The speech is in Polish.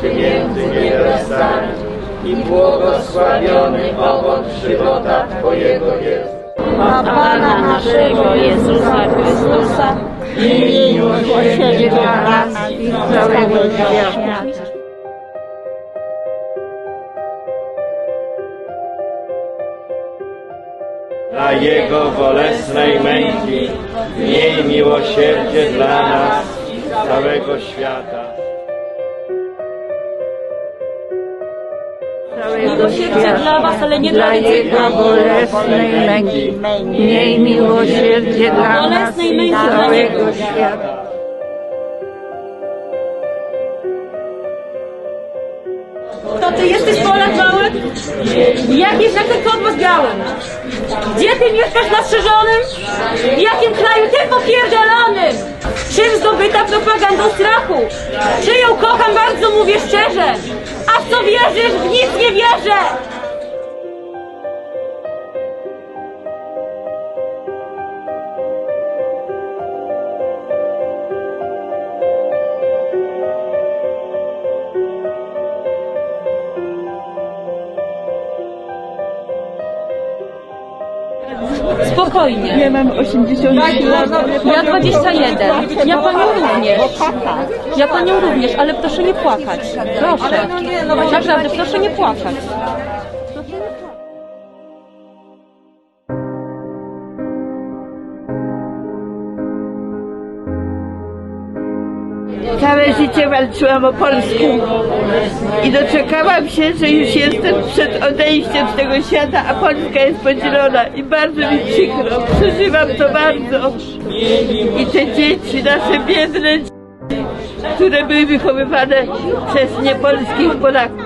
Ty między niewiastami i błogosławiony owoc żywota Twojego Jezus. a Pana naszego Jezusa Chrystusa i miłosierdzie dla nas i całego świata. Dla Jego bolesnej męki miej miłosierdzie dla nas całego świata. Miłosierdzie dla was, ale nie dla Jego bolesnej męki. Miej miłosierdzie dla nas i całego świata. To ty jesteś Polak mały? Jak jest jak ten kosmos biały? Gdzie ty mieszkasz na strzeżonym? W jakim kraju ty popierdolonym? Czym zdobyta propagandą strachu? Czy ją kocham bardzo, mówię szczerze? Co wierzysz? W nic nie wierzę! Spokojnie. Ja mam 80 lat. Ja 21. Ja panią również. Ja panią również, ale proszę nie płakać. Proszę. Naprawdę, proszę nie płakać. Całe życie walczyłam o Polskę i doczekałam się, że już jestem przed odejściem z tego świata, a Polska jest podzielona i bardzo mi przykro. Przeżywam to bardzo. I te dzieci, nasze biedne dzieci, które były wychowywane przez niepolskich Polaków.